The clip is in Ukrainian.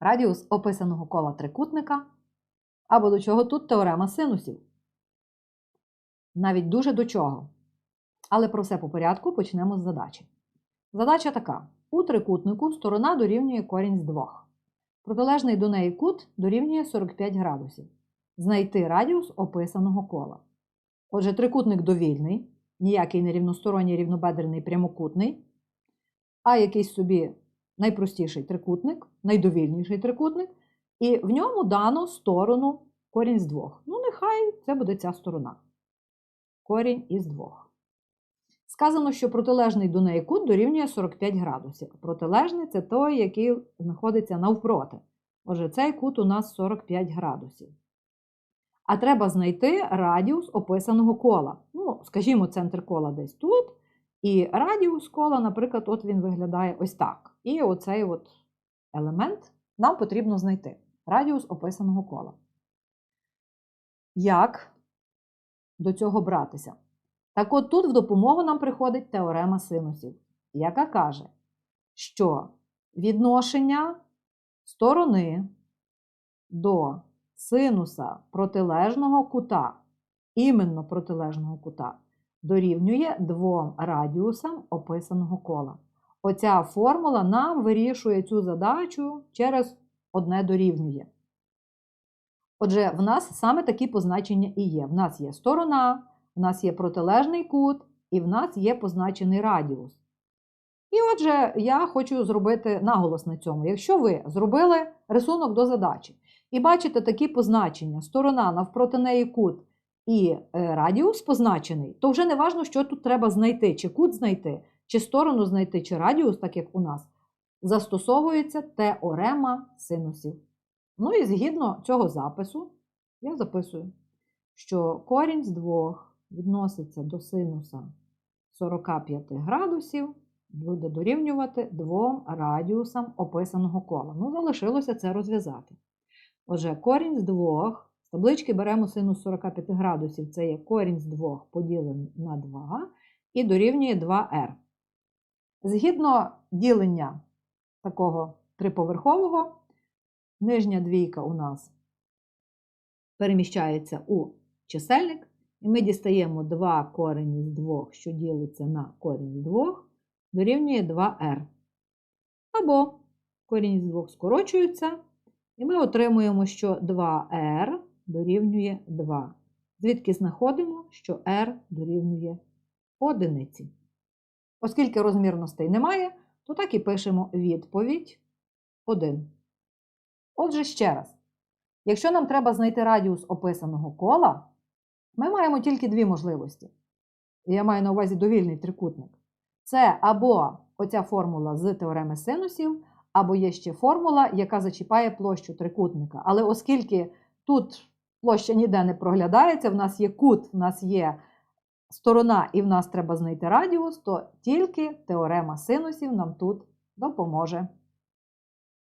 радіус описаного кола трикутника, або до чого тут теорема синусів. Навіть дуже до чого. Але про все по порядку почнемо з задачі. Задача така: у трикутнику сторона дорівнює корінь з двох. Протилежний до неї кут дорівнює 45 градусів. Знайти радіус описаного кола. Отже, трикутник довільний, ніякий не рівносторонній рівнобедрений прямокутний, а якийсь собі найпростіший трикутник, найдовільніший трикутник, і в ньому дано сторону корінь з двох. Ну, нехай це буде ця сторона. Корінь із двох. Сказано, що протилежний до неї кут дорівнює 45 градусів. Протилежний це той, який знаходиться навпроти. Отже, цей кут у нас 45 градусів. А треба знайти радіус описаного кола. Ну, скажімо, центр кола десь тут. І радіус кола, наприклад, от він виглядає ось так. І оцей от елемент нам потрібно знайти. Радіус описаного кола. Як до цього братися? Так от тут в допомогу нам приходить теорема синусів, яка каже, що відношення сторони до синуса протилежного кута, іменно протилежного кута, дорівнює двом радіусам описаного кола. Оця формула нам вирішує цю задачу через одне дорівнює. Отже, в нас саме такі позначення і є. В нас є сторона, в нас є протилежний кут, і в нас є позначений радіус. І отже, я хочу зробити наголос на цьому. Якщо ви зробили рисунок до задачі і бачите такі позначення: сторона навпроти неї кут і е, радіус позначений, то вже не важно, що тут треба знайти, чи кут знайти, чи сторону знайти, чи радіус, так як у нас, застосовується теорема синусів. Ну і згідно цього запису, я записую, що корінь з двох відноситься до синуса 45 градусів, буде дорівнювати двом радіусам описаного кола. Ну, залишилося це розв'язати. Отже, корінь з двох, з таблички беремо синус 45 градусів, це є корінь з двох поділений на 2 і дорівнює 2r. Згідно ділення такого триповерхового, нижня двійка у нас переміщається у чисельник, і ми дістаємо 2 корені з 2, що ділиться на корінь з 2, дорівнює 2r. Або корінь з 2 скорочується, і ми отримуємо, що 2r дорівнює 2. Звідки знаходимо, що r дорівнює одиниці. Оскільки розмірностей немає, то так і пишемо відповідь 1. Отже, ще раз. Якщо нам треба знайти радіус описаного кола, ми маємо тільки дві можливості. Я маю на увазі довільний трикутник. Це або оця формула з теореми синусів, або є ще формула, яка зачіпає площу трикутника. Але оскільки тут площа ніде не проглядається, в нас є кут, в нас є сторона, і в нас треба знайти радіус, то тільки теорема синусів нам тут допоможе.